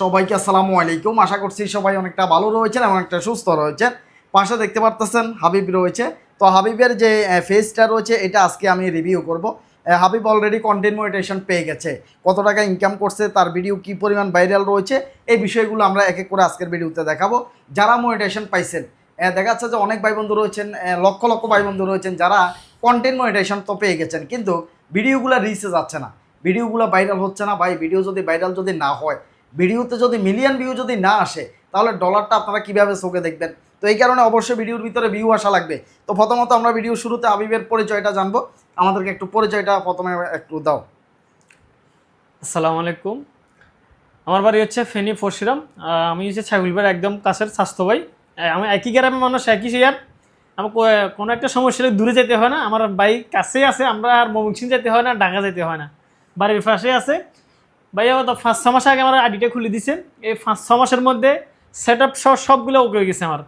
সবাইকে আসসালামু আলাইকুম। আশা করছি সবাই অনেকটা ভালো রয়েছেন এবং অনেকটা সুস্থ রয়েছেন। পাশে দেখতে পারতেছেন হাবিব রয়েছে। তো হাবিবের যে ফেসটা রয়েছে, এটা আজকে আমি রিভিউ করব। হাবিব অলরেডি কন্টেন্ট মনিটেশন পেয়ে গেছে। কত টাকা ইনকাম করছে, তার ভিডিও কি পরিমাণ ভাইরাল রয়েছে, এই বিষয়গুলো আমরা এক এক করে আজকের ভিডিওতে দেখাবো। যারা মনিটেশন পাইছেন দেখা যাচ্ছে যে অনেক ভাই বন্ধু রয়েছেন লক্ষ লক্ষ ভাই বন্ধু রয়েছেন যারা কন্টেন্ট মনিটেশন তো পেয়ে গেছেন, কিন্তু ভিডিওগুলো রিচে যাচ্ছে না। ভিডিওগুলো ভাইরাল হচ্ছে না। ভাই ভিডিও যদি ভাইরাল যদি না হয় ভিডিওতে যদি মিলিয়ন ভিউ যদি না আসে, তাহলে ডলারটা আপনারা কীভাবে চোখে দেখবেন? তো এই কারণে অবশ্যই ভিডিওর ভিতরে ভিউ আসা লাগবে। তো প্রথমত আমরা ভিডিও শুরুতে আবিবের পরিচয়টা জানব। আমাদেরকে একটু পরিচয়টা প্রথমে একটু দাও। আসসালামু আলাইকুম। আমার বাড়ি হচ্ছে ফেনী ফরশিরাম। আমি হচ্ছে ছাগলবার একদম কাছের স্বাস্থ্য ভাই। আমি একই গ্রামের মানুষ, একই শেয়ার আমার কোনো একটা সমস্যা হলে দূরে যেতে হয় না। আমার বাইক কাছেই আছে, আমরা আর ময়মনসিং যেতে হয় না, ঢাকা যেতে হয় না। বাড়ির পাশে আছে। ভাই আমার তো পাঁচ ছ মাস আগে আমার আইডিটা খুলে দিছে এই পাঁচ ছ মাসের মধ্যে সেট আপ সব সবগুলো ওকে হয়ে গেছে আমার।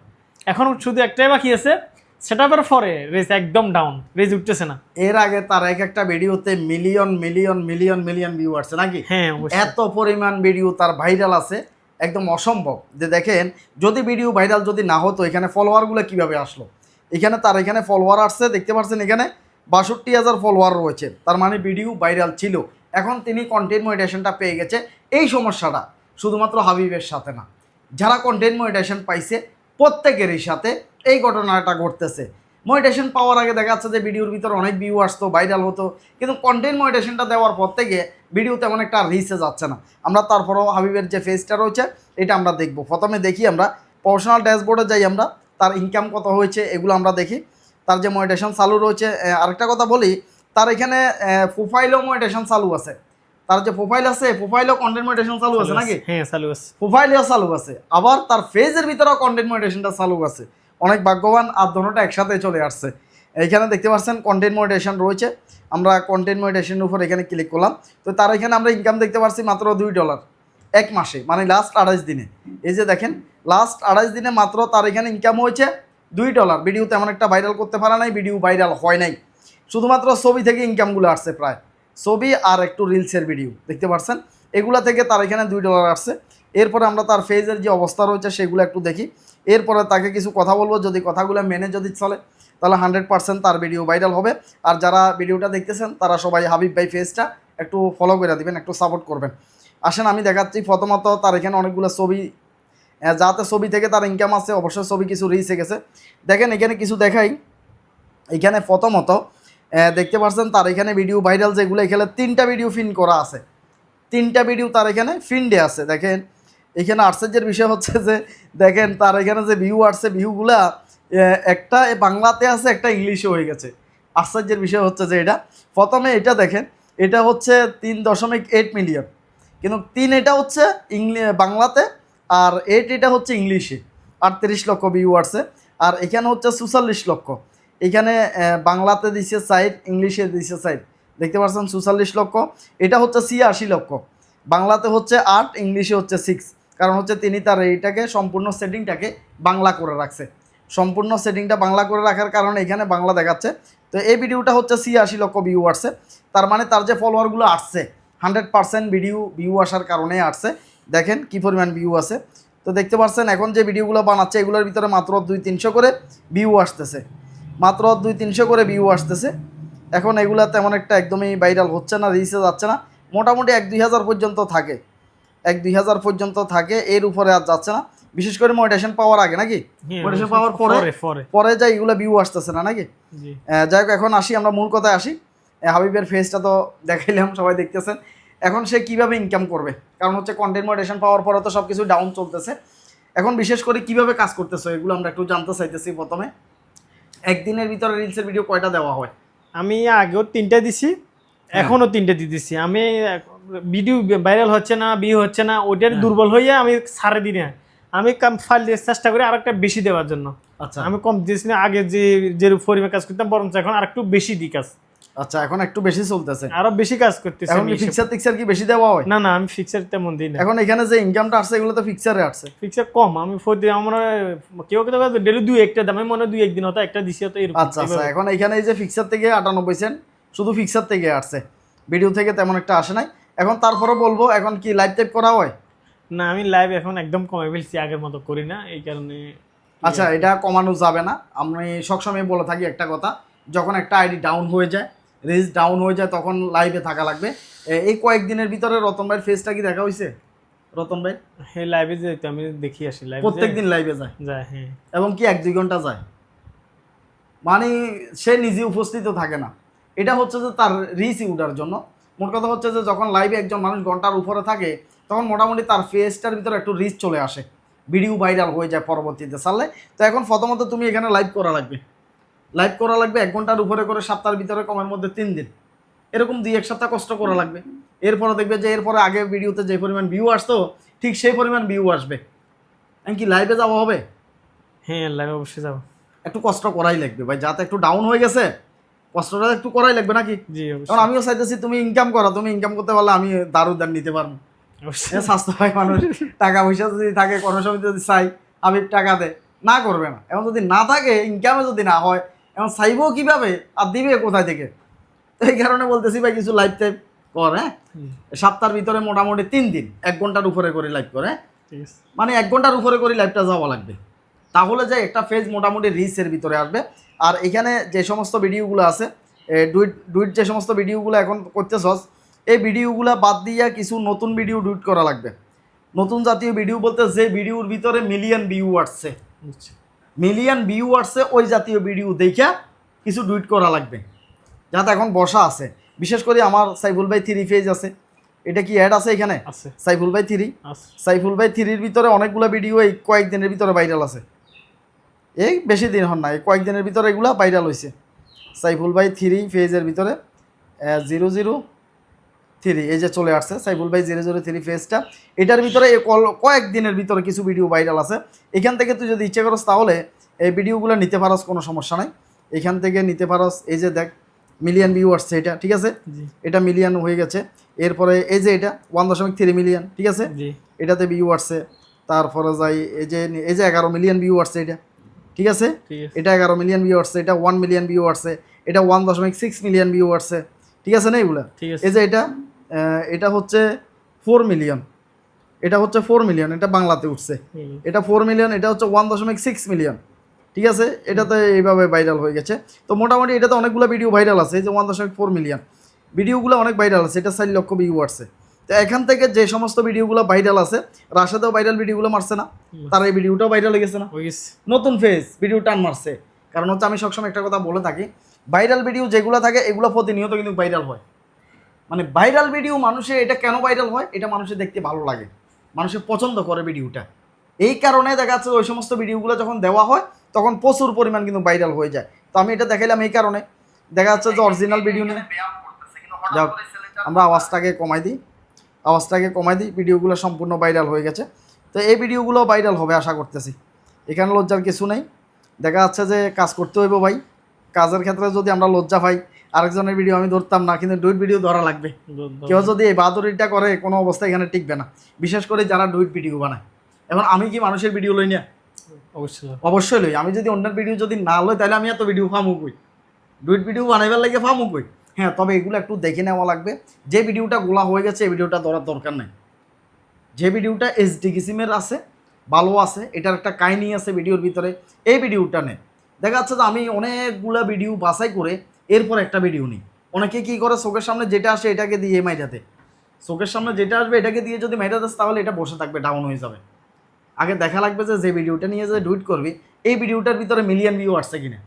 এখন শুধু একটাই বাকি আছে। সেট আপের পরে রেজ একদম ডাউন রেজ উঠতেছে না। এর আগে তার এক একটা ভিডিওতে million million million million view আসছে নাকি? হ্যাঁ এত পরিমাণ ভিডিও তার ভাইরাল আছে একদম অসম্ভব। যে দেখেন যদি ভিডিও ভাইরাল যদি না হতো এখানে ফলোয়ারগুলো কীভাবে আসলো? এখানে তার এখানে ফলোয়ার আসছে দেখতে পাচ্ছেন এখানে বাষট্টি হাজার ফলোয়ার রয়েছে। তার মানে ভিডিও ভাইরাল ছিল। এখন তিনি কন্টেন্ট মনিটেশনটা পেয়ে গেছে। এই সমস্যাটা শুধুমাত্র হাবিবের সাথে না, যারা কন্টেন্ট মনিটেশন পাইছে প্রত্যেকেরই সাথে এই ঘটনাটা ঘটতেছে। মনিটেশন পাওয়ার আগে দেখা যাচ্ছে যে ভিডিওর ভিতরে অনেক ভিউ আসতো ভাইরাল হতো, কিন্তু কন্টেন্ট মনিটেশনটা দেওয়ার পর থেকে ভিডিও তেমন একটা রিসে যাচ্ছে না। আমরা তারপরেও হাবিবের যে ফেসটা রয়েছে, এটা আমরা দেখব। প্রথমে দেখি আমরা প্রফেশনাল ড্যাশবোর্ডে যাই আমরা, তার ইনকাম কত হয়েছে, এগুলো আমরা দেখি। তার যে মনিটেশন চালু রয়েছে আরেকটা কথা বলি তার এখানে প্রোফাইলও মনিটেশন চালু আছে। তার যে প্রোফাইল আছে প্রোফাইলও কন্টেন্ট মনিটেশন চালু আছে নাকি? হ্যাঁ চালু আছে। প্রোফাইলেও চালু আছে। আবার তার ফেজের ভিতরেও কন্টেন্ট মনিটেশনটা চালু আছে। অনেক ভাগ্যবান আর দোনোটা একসাথে চলে আসছে। এইখানে দেখতে পাচ্ছেন কন্টেন্ট মনিটেশন রয়েছে। আমরা কন্টেন্ট মনিটেশনের উপর এখানে ক্লিক করলাম। তো তার এখানে আমরা ইনকাম দেখতে পাচ্ছি মাত্র দুই ডলার এক মাসে মানে লাস্ট আড়াইশ দিনে। এই যে দেখেন লাস্ট আড়াইশ দিনে মাত্র তার এখানে ইনকাম হয়েছে দুই ডলার ভিডিও তেমন একটা ভাইরাল করতে পারে নাই ভিডিও ভাইরাল হয় নাই। শুধুমাত্র ছবি থেকে ইনকামগুলো আসছে প্রায়। ছবি আর একটু রিলসের ভিডিও দেখতে পাচ্ছেন এগুলা থেকে তার এখানে দুই ডলার আসছে। এরপরে আমরা তার ফেজের যে অবস্থা রয়েছে, সেগুলো একটু দেখি। এরপরে তাকে কিছু কথা বলব, যদি কথাগুলো মেনে যদি চলে, তাহলে হান্ড্রেড পার্সেন্ট তার ভিডিও ভাইরাল হবে। আর যারা ভিডিওটা দেখতেছেন, তারা সবাই হাবিব ভাই ফেজটা একটু ফলো করে দিবেন, একটু সাপোর্ট করবেন। আসেন, আমি দেখাচ্ছি প্রথমত তার এখানে অনেকগুলো ছবি। যাতে ছবি থেকে তার ইনকাম আছে, অবশ্যই ছবি কিছু রিচে গেছে। দেখেন, এখানে কিছু দেখাই। এখানে প্রথমত দেখতে পাচ্ছেন তার এখানে ভিডিও ভাইরাল যেগুলো এখানে তিনটা ভিডিও ফিন করা আছে। তিনটা ভিডিও তার এখানে ফিন্ডে আছে। দেখেন, এখানে আশ্চর্যের বিষয় হচ্ছে যে, দেখেন তার এখানে যে ভিউ আসছে ভিউগুলা একটা বাংলাতে আছে, একটা ইংলিশে হয়ে গেছে। আশ্চর্যের বিষয় হচ্ছে যে এটা, প্রথমে এটা দেখেন, এটা হচ্ছে তিন দশমিক এইট মিলিয়ন কিন্তু তিন এটা হচ্ছে ইংলি, বাংলাতে, আর এইট এটা হচ্ছে ইংলিশে। আটত্রিশ লক্ষ ভিউ আসছে আর এখানে হচ্ছে চুয়াল্লিশ লক্ষ। এখানে বাংলাতে দিছে সাইট, ইংলিশে দিছে সাইড দেখতে পাচ্ছেন, চুয়াল্লিশ লক্ষ। এটা হচ্ছে ছিয়াশি লক্ষ। বাংলাতে হচ্ছে আট, ইংলিশে হচ্ছে সিক্স কারণ হচ্ছে তিনি তার এইটাকে, সম্পূর্ণ সেটিংটাকে বাংলা করে রাখছে। সম্পূর্ণ সেটিংটা বাংলা করে রাখার কারণে এখানে বাংলা দেখাচ্ছে। তো এই ভিডিওটা হচ্ছে ছিয়াশি লক্ষ ভিউ আসছে। তার মানে তার যে ফলোয়ারগুলো আসছে হান্ড্রেড পার্সেন্ট ভিডিও ভিউ আসার কারণে আসছে। দেখেন কী পরিমাণ ভিউ আছে। তো দেখতে পাচ্ছেন, এখন যে ভিডিওগুলো বানাচ্ছে, এগুলোর ভিতরে মাত্র দুই তিনশো করে ভিউ আসতেছে। মাত্র দুই তিনশো করে ভিউ আসতেছে। এখন এগুলা তেমন একটা একদমই ভাইরাল হচ্ছে না রিচে যাচ্ছে না। মোটামুটি এক দুই হাজার পর্যন্ত থাকে। এক দুই হাজার পর্যন্ত থাকে এর উপরে আর যাচ্ছে না। বিশেষ করে মোটিভেশন পাওয়ার আগে নাকি? হ্যাঁ, মোটিভেশন পাওয়ার পরে? পরে যাই এগুলো ভিউ আসতেছে না নাকি? জি। যাই হোক এখন আসি আমরা মূল কথায় আসি। হাবিবের ফেসটা তো দেখাইলাম সবাই দেখতেছেন। এখন সে কীভাবে ইনকাম করবে? কারণ হচ্ছে কন্টেন্ট মডারেশন পাওয়ার পরে তো সব কিছু ডাউন চলতেছে। এখন বিশেষ করে কীভাবে কাজ করতেছে এগুলো আমরা একটু জানতে চাইতেছি প্রথমে। একদিনের ভিতরে রিলসের ভিডিও কয়টা দেওয়া হয়? আমি আগেও তিনটা দিছি এখনও তিনটা দিতেছি আমি ভিডিও ভাইরাল হচ্ছে না বিয়ে হচ্ছে না ওইটার দুর্বল হয়ে আমি সারে দিই না। আমি কম ফাইল দিয়ে চেষ্টা করি আর একটা বেশি দেওয়ার জন্য। আচ্ছা। আমি কম দিয়েছি না আগে যে যে পরিমাণ কাজ করতাম বরঞ্চ এখন আর একটু বেশি দিই কাজ। আচ্ছা এখন একটু বেশি চলতেছে। আরও বেশি কাজ করতেছি এখন ফিক্সার টিক্সার কি বেশি দেওয়া হয়? না না আমি ফিক্সার তেমন দিই না। এখন এখানে যে ইনকামটা আসছে এগুলো তো ফিক্সারে আসছে। ফিক্সার কম আমি প্রতি আমরা কেউ কেউ ডেলি দুই একটা দাম মনে দুই একদিন হতো একটা দিছি হতো এরকম আচ্ছা আচ্ছা এখন এখানে এই যে ফিক্সার থেকে আটানব্বই সেন্ট শুধু ফিক্সার থেকে আসছে। ভিডিও থেকে তেমন একটা আসে নাই। এখন তারপরে বলব এখন কি লাইভ টাইপ করা হয়? না আমি লাইভ এখন একদম কমে ফেলছি আগের মতো করি না এই কারণে আচ্ছা এটা কমানো যাবে না। আমি সবসময় বলে থাকি একটা কথা যখন একটা আইডি ডাউন হয়ে যায় রিচ ডাউন হয়ে যায় তখন লাইভে থাকা লাগবে। এই কয়েকদিনের ভিতরে রতন ভাইয়ের ফেসটা কি দেখা হয়েছে রতন ভাই? হ্যাঁ লাইভে যেতে আমি দেখি আসি লাইভে প্রত্যেক দিন লাইভে যায়। যায় হ্যাঁ। এবং কি এক দুই ঘণ্টা যায়। মানে সে নিজে উপস্থিত থাকে না। এটা হচ্ছে যে তার রিচ উঠার জন্য। মোট কথা হচ্ছে যে যখন লাইভে একজন মানুষ ঘণ্টার উপরে থাকে তখন মোটামুটি তার ফেসটার ভিতরে একটু রিচ চলে আসে। ভিডিও ভাইরাল হয়ে যায় পরবর্তীতে সারলে তো এখন প্রথমত তুমি এখানে লাইভ করা লাগবে। লাইভ করা লাগবে এক ঘণ্টার উপরে করে সপ্তাহের ভিতরে কমের মধ্যে তিন দিন। এরকম দুই এক সপ্তাহ কষ্ট করা লাগবে। এরপরে দেখবে যে এরপরে আগে ভিডিওতে যে পরিমাণ ভিউ আসতো ঠিক সেই পরিমাণ ভিউ আসবে। কি লাইভে যাওয়া হবে? হ্যাঁ লাইভে অবশ্যই যাব। একটু কষ্ট করাই লাগবে। ভাই যাতে একটু ডাউন হয়ে গেছে কষ্টটা একটু করাই লাগবে নাকি? কারণ আমিও চাইতেছি তুমি ইনকাম করো তুমি ইনকাম করতে পারলে আমি দারু নিতে পারব। স্বাস্থ্য হয় মানুষ। টাকা পয়সা যদি থাকে কোনো সময় যদি চাই আমি টাকা দে না করবে না। এখন যদি না থাকে ইনকামে যদি না হয় এখন চাইব কীভাবে? আর দিবে কোথায় থেকে? তো এই কারণে বলতেছি ভাই কিছু লাইভ টাইপ কর হ্যাঁ? সপ্তাহের ভিতরে মোটামুটি তিন দিন এক ঘণ্টার উপরে করে লাইভ করে হ্যাঁ? মানে এক ঘণ্টার উপরে করে লাইভটা যাওয়া লাগবে। তাহলে যে একটা ফেজ মোটামুটি রিচের ভিতরে আসবে। আর এখানে যে সমস্ত ভিডিওগুলো আছে ডুইট ডুইট যে সমস্ত ভিডিওগুলো এখন করতেছস এই ভিডিওগুলো বাদ দিয়ে কিছু নতুন ভিডিও ডুইট করা লাগবে। নতুন জাতীয় ভিডিও বলতে যে ভিডিওর ভিতরে মিলিয়ন ভিউ আসছে। বুঝছি মিলিয়ন ভিউ আসছে ওই জাতীয় ভিডিও দেখা কিছু ডুইট করা লাগবে। যাতে এখন বসা আছে। বিশেষ করে আমার সাইফুল ভাই থ্রি ফেজ আছে। এটা কি অ্যাড আছে এখানে? সাইফুল ভাই থ্রি সাইফুল ভাই থ্রির ভিতরে অনেকগুলো ভিডিও এই কয়েকদিনের ভিতরে ভাইরাল আছে। এই বেশি দিন হন না এই কয়েকদিনের ভিতরে এগুলো ভাইরাল হয়েছে সাইফুল ভাই থ্রি ফেজের ভিতরে জিরো জিরো থ্রি এই যে চলে আসছে সাইফুল ভাই জিরো জিরো থ্রি ফেজটা এটার ভিতরে কয়েকদিনের ভিতরে কিছু ভিডিও ভাইরাল আছে। এখান থেকে তুই যদি ইচ্ছে করস তাহলে এই ভিডিওগুলো নিতে পারস কোনো সমস্যা নাই। এখান থেকে নিতে পারস এই যে দেখ মিলিয়ন ভিউ আসছে এটা ঠিক আছে? এটা মিলিয়ন হয়ে গেছে। এরপরে এই যে এটা ওয়ান দশমিক থ্রি মিলিয়ন ঠিক আছে? এটাতে ভিউ আসছে তারপরে যাই এই যে এই যে এগারো মিলিয়ন ভিউ আসছে এটা ঠিক আছে? এটা এগারো মিলিয়ন ভিউ আসছে এটা ওয়ান মিলিয়ন ভিউ আসছে এটা ওয়ান দশমিক সিক্স মিলিয়ন ভিউ আসছে ঠিক আছে না এগুলা? এই যে এটা এটা হচ্ছে ফোর মিলিয়ন এটা হচ্ছে ফোর মিলিয়ন এটা বাংলাতে উঠছে। এটা ফোর মিলিয়ন এটা হচ্ছে ওয়ান দশমিক সিক্স মিলিয়ন ঠিক আছে? এটাতে এইভাবে ভাইরাল হয়ে গেছে। তো মোটামুটি এটাতে অনেকগুলো ভিডিও ভাইরাল আছে এই যে ওয়ান দশমিক ফোর মিলিয়ন ভিডিওগুলো অনেক ভাইরাল আছে এটা চার লক্ষ ভিউ আসছে। তো এখান থেকে যে সমস্ত ভিডিওগুলো ভাইরাল আছে রাশাতেও ভাইরাল ভিডিওগুলো মারছে না। তার এই ভিডিওটাও ভাইরাল হয়ে গেছে না। নতুন ফেস ভিডিও টান মারছে। কারণ হচ্ছে আমি সবসময় একটা কথা বলে থাকি ভাইরাল ভিডিও যেগুলো থাকে এগুলো প্রতিনিয়ত কিন্তু ভাইরাল হয়। মানে ভাইরাল ভিডিও মানুষে এটা কেন ভাইরাল হয়? এটা মানুষের দেখতে ভালো লাগে। মানুষে পছন্দ করে ভিডিওটা এই কারণে দেখা যাচ্ছে ওই সমস্ত ভিডিওগুলো যখন দেওয়া হয়, তখন প্রচুর পরিমাণ কিন্তু ভাইরাল হয়ে যায়। তো আমি এটা দেখাইলাম এই কারণে। দেখা যাচ্ছে যে অরিজিনাল ভিডিও নিয়ে যাক আমরা আওয়াজটাকে কমাই দিই। আওয়াজটাকে কমাই দিই ভিডিওগুলো সম্পূর্ণ ভাইরাল হয়ে গেছে। তো এই ভিডিওগুলো ভাইরাল হবে আশা করতেছি। এখানে লজ্জার কিছু নেই। দেখা যাচ্ছে যে কাজ করতে হইব ভাই। কাজের ক্ষেত্রে যদি আমরা লজ্জা পাই আরেকজনের ভিডিও আমি ধরতাম না কিন্তু ডুইট ভিডিও ধরা লাগবে। কেউ যদি এই বাহাদুরিটা করে কোনো অবস্থায় এখানে টিকবে না। বিশেষ করে যারা ডুইট ভিডিও বানায়। এখন আমি কি মানুষের ভিডিও লই না? অবশ্যই। অবশ্যই লই। আমি যদি অন্যের ভিডিও যদি না লই তাহলে আমি এত ভিডিও ফামু কই ডুইট ভিডিও বানাইবার লাগে ফামু কই হ্যাঁ তবে এগুলো একটু দেখে নেওয়া লাগবে। যে ভিডিওটা গোলা হয়ে গেছে এই ভিডিওটা ধরার দরকার নেই। যে ভিডিওটা এইচডি কিসিমের আছে ভালো আছে এটার একটা কাহিনী আছে ভিডিওর ভিতরে এই ভিডিওটা নেই দেখা যাচ্ছে যে আমি অনেকগুলা ভিডিও বাছাই করে এরপর একটা ভিডিও নিই। অনেকে কি করে? চোখের সামনে যেটা আসে এটাকে দিয়ে মাইরাতে চোখের সামনে যেটা আসবে এটাকে দিয়ে যদি মাইরাতে তাহলে এটা বসে থাকবে ডাউন হয়ে যাবে। আগে দেখা লাগবে যে যে ভিডিওটা নিয়ে যে ডুইট করবি এই ভিডিওটার ভিতরে মিলিয়ন ভিউ আসছে কিনা?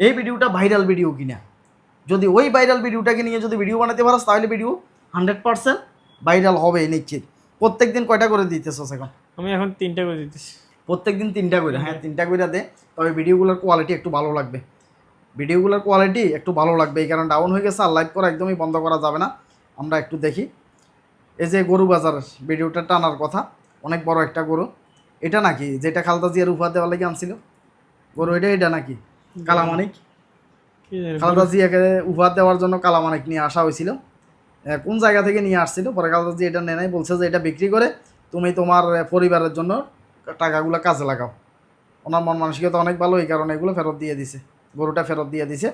এই ভিডিওটা ভাইরাল ভিডিও কিনা? যদি ওই ভাইরাল ভিডিওটাকে নিয়ে যদি ভিডিও বানাতে পারো তাহলে ভিডিও হান্ড্রেড পারসেন্ট ভাইরাল হবে নিশ্চিত। প্রত্যেক দিন কয়টা করে দিতেছস এখন? আমি এখন তিনটা করে দিতেছি। প্রত্যেক দিন তিনটা করে হ্যাঁ তিনটা করে দে। তবে ভিডিওগুলোর কোয়ালিটি একটু ভালো লাগবে। ভিডিওগুলোর কোয়ালিটি একটু ভালো লাগবে। এই কারণে ডাউন হয়ে গেছে আর লাইভ করা একদমই বন্ধ করা যাবে না। আমরা একটু দেখি। এই যে গরু বাজার ভিডিওটা টানার কথা। অনেক বড় একটা গরু। এটা নাকি? যেটা খালদা জিয়ার উপহার দেওয়ার লাগে আনছিল। গরু এটা এটা নাকি? কালামানিক? খালেদা জিয়াকে উপহার দেওয়ার জন্য কালামানিক নিয়ে আসা হয়েছিল। কোন জায়গা থেকে নিয়ে আসছিল? পরে খালেদা জি এটা নেয় নাই বলছে যে এটা বিক্রি করে তুমি তোমার পরিবারের জন্য টাকাগুলো কাজে লাগাও। ওনার মন মানসিকতা অনেক ভালো এই কারণে এগুলো ফেরত দিয়ে দিছে। গরুটা ফেরত দিয়ে দিছে।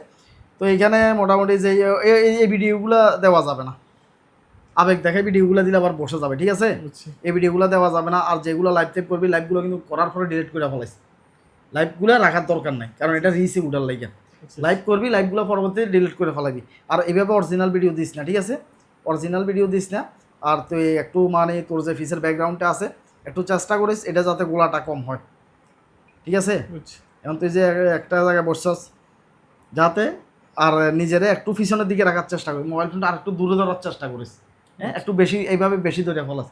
তো এইখানে মোটামুটি যে এই- ভিডিওগুলো দেওয়া যাবে না। আবেগ দেখে ভিডিওগুলো দিলে আবার বসে যাবে ঠিক আছে? এই ভিডিওগুলো দেওয়া যাবে না আর যেগুলো লাইভ টাইপ করবি লাইভগুলো কিন্তু করার পরে ডিলিট করে ফেলাইছে লাইভগুলো রাখার দরকার নাই কারণ এটা রিসিভ উঠার লাগে। লাইভ করবি লাইভগুলো পরবর্তী ডিলিট করে ফেলাবি। আর এইভাবে অরিজিনাল ভিডিও দিস না ঠিক আছে? অরিজিনাল ভিডিও দিস না আর তুই একটু মানে তোর যে ফিসের ব্যাকগ্রাউন্ডটা আছে একটু চেষ্টা করিস এটা যাতে গোলাটা কম হয়। ঠিক আছে? এখন তুই যে একটা জায়গায় বসছস যাতে আর নিজেরে একটু পিছনের দিকে রাখার চেষ্টা করিস মোবাইল ফোনটা আর একটু দূরে ধরার চেষ্টা করিস। হ্যাঁ একটু বেশি এইভাবে বেশি ধরে ফেলাস।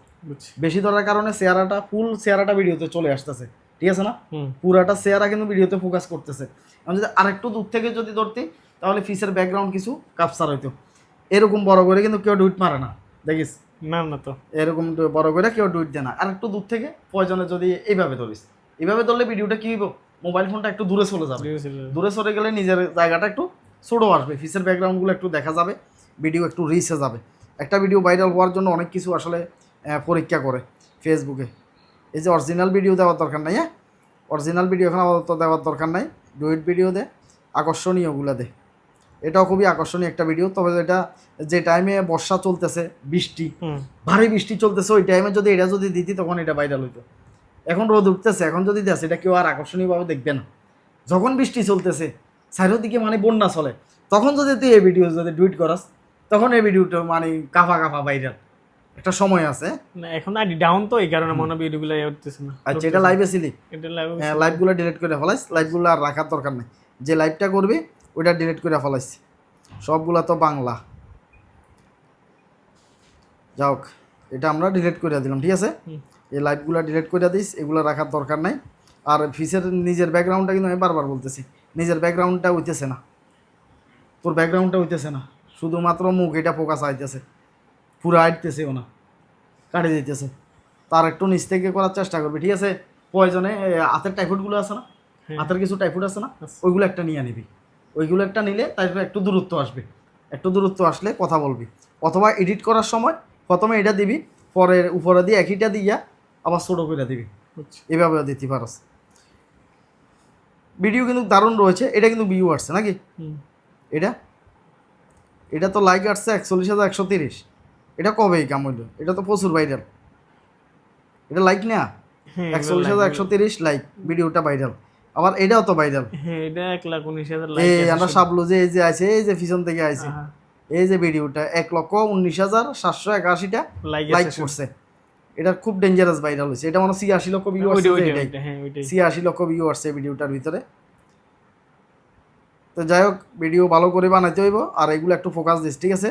বেশি ধরার কারণে চেহারাটা ফুল চেহারাটা ভিডিওতে চলে আসতেছে ঠিক আছে না? পুরাটা চেহারা কিন্তু ভিডিওতে ফোকাস করতেছে। আমি যদি আরেকটু দূর থেকে যদি ধরতি তাহলে ফিসের ব্যাকগ্রাউন্ড কিছু কাপসার হইতো। এরকম বড় করে কিন্তু কেউ ডুইট মারে না দেখিস? না না তো। এরকম বড় করে কেউ ডুইট দেয় না। আর একটু দূর থেকে প্রয়োজনে যদি এইভাবে ধরিস এইভাবে ধরলে ভিডিওটা কি হইব? মোবাইল ফোনটা একটু দূরে চলে যাবে। দূরে সরে গেলে নিজের জায়গাটা একটু ছোটো আসবে ফিসের ব্যাকগ্রাউন্ডগুলো একটু দেখা যাবে ভিডিও একটু রিচে যাবে। একটা ভিডিও ভাইরাল হওয়ার জন্য অনেক কিছু আসলে পরীক্ষা করে ফেসবুকে এই যে অরিজিনাল ভিডিও দেওয়ার দরকার নাই হ্যাঁ? অরিজিনাল ভিডিও এখন আপাতত দেওয়ার দরকার নাই। ডুইট ভিডিও দে আকর্ষণীয়গুলো দে। এটাও খুবই আকর্ষণীয় একটা ভিডিও তবে এটা যে টাইমে বর্ষা চলতেছে বৃষ্টি ভারী বৃষ্টি চলতেছে ওই টাইমে যদি এটা যদি দিতি তখন এটা ভাইরাল হইতো। এখন রোদ উঠতেছে এখন যদি দেয় এটা কেউ আর আকর্ষণীয়ভাবে দেখবে না। যখন বৃষ্টি চলতেছে চারিদিকে মানে বন্যা চলে। তখন যদি তুই এই ভিডিও যদি টুইট করাস তখন এই ভিডিওটা মানে কাফা কাফা ভাইরাল একটা সময় আছে। না এখন আইডি ডাউন তো এই কারণে মনে ভিডিওগুলো হতেছে না। আর যেটা লাইভে ছিলি এটা লাইভ লাইভগুলো ডিলিট করে ফেলাইস। লাইভগুলো আর রাখার দরকার নেই। যে লাইভটা করবি ওইটা ডিলিট করে ফেলাইস। সবগুলা তো বাংলা। যাওক এটা আমরা ডিলিট করে দিলাম ঠিক আছে? এই লাইভগুলো ডিলিট করে দিস এগুলো রাখার দরকার নাই। আর ফিসের নিজের ব্যাকগ্রাউন্ডটা কিন্তু আমি বারবার বলতেছি নিজের ব্যাকগ্রাউন্ডটা হইতেছে না। তোর ব্যাকগ্রাউন্ডটা হইতেছে না শুধুমাত্র মুখ এটা ফোকাস আইতেছে। পুরো আইতেছেও না কাটে দিতেছে তার একটু নিচ থেকে করার চেষ্টা করবি ঠিক আছে? প্রয়োজনে হাতের টাইফয়েডগুলো আছে না। হাতের কিছু টাইফয়েড আছে না? ওইগুলো একটা নিয়ে নিবি। ওইগুলো একটা নিলে তারপরে একটু দূরত্ব আসবে। একটু দূরত্ব আসলে কথা বলবি। অথবা এডিট করার সময় প্রথমে এটা দিবি পরে উপরে দিয়ে একইটা দিয়া আবার ছোটো করে দিবি। এভাবে দিতে পারস। ভিডিও কিন্তু দারুণ রয়েছে এটা কিন্তু ভিউ আসছে নাকি? এটা? এটা তো লাইক আসছে একচল্লিশ হাজার একশো তিরিশ। এটা কবে কাম হইল এটা তো প্রচুর ভাইরাল এটা লাইক না? হ্যাঁ একচল্লিশ হাজার একশো তিরিশ লাইক ভিডিওটা ভাইরাল আবার এটাও তো ভাইরাল হ্যাঁ এটা এক লাখ উনিশ হাজার এই আমরা সাবলো যে এই যে আছে এই যে পিছন থেকে আইছে এই যে ভিডিওটা এক লক্ষ উনিশ হাজার সাতশো একাশিটা লাইক করছে। এটা খুব ডেঞ্জারাস ভাইরাল হয়েছে। এটা মানে ছিয়াশি লক্ষ ভিউ আসছে হ্যাঁ ছিয়াশি লক্ষ ভিউ আসছে ভিডিওটার ভিতরে। তো যাই হোক ভিডিও ভালো করে বানাইতে হইব। আর এগুলো একটু ফোকাস দিস ঠিক আছে?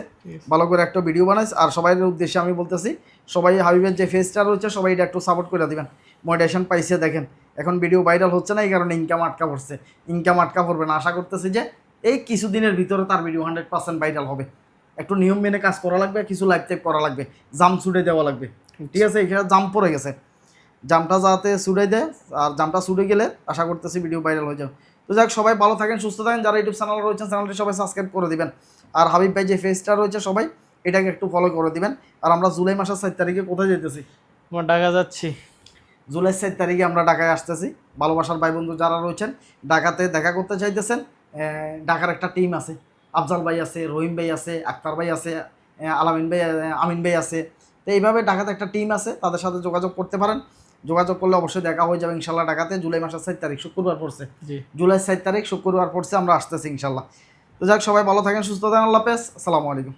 ভালো করে একটা ভিডিও বানাইস। আর সবাই উদ্দেশ্যে আমি বলতেছি সবাই হাবিবের যে ফেসটা রয়েছে সবাই এটা একটু সাপোর্ট করে দিবেন। মোটিভেশন পাইছে দেখেন। এখন ভিডিও ভাইরাল হচ্ছে না এই কারণে ইনকাম আটকা পড়ছে। ইনকাম আটকা পড়বে না। আশা করতেছি যে এই কিছুদিনের ভিতরে তার ভিডিও হান্ড্রেড পার্সেন্ট ভাইরাল হবে। একটু নিয়ম মেনে কাজ করা লাগবে কিছু লাইভ টাইপ করা লাগবে জাম ছুটে দেওয়া লাগবে। ঠিক আছে এখানে জাম পড়ে গেছে। জামটা যাতে ছুটে দেয় আর জামটা ছুটে গেলে আশা করতেছি ভিডিও ভাইরাল হয়ে যাবে। তো যাক সবাই ভালো থাকেন সুস্থ থাকেন। যারা ইউটিউব চ্যানেল রয়েছেন চ্যানেলটি সবাই সাবস্ক্রাইব করে দিবেন। আর হাবিব ভাই যে ফেসটা রয়েছে সবাই এটাকে একটু ফলো করে দিবেন। আর আমরা জুলাই মাসের সাত তারিখে কোথায় যেতেছি? আমার ঢাকা যাচ্ছি। জুলাই সাত তারিখে আমরা ঢাকায় আসতেছি। ভালোবাসার ভাই বন্ধু যারা রয়েছেন ঢাকাতে দেখা করতে চাইতেছেন ঢাকার একটা টিম আছে। আফজাল ভাই আছে রহিম ভাই আছে আক্তার ভাই আছে আলামিন ভাই আমিন ভাই আছে। তো এইভাবে ঢাকাতে একটা টিম আছে তাদের সাথে যোগাযোগ করতে পারেন। যোগাযোগ করলে অবশ্যই দেখা হয়ে যাবে ইনশাল্লাহ ঢাকাতে। জুলাই মাসের সাত তারিখ শুক্রবার পড়ছে। জুলাই সাত তারিখ শুক্রবার পড়ছে আমরা আসতেছি ইনশাল্লাহ। তো যাক সবাই ভালো থাকেন সুস্থ থাকেন আল্লাহ হাফেজ। আসসালামু আলাইকুম।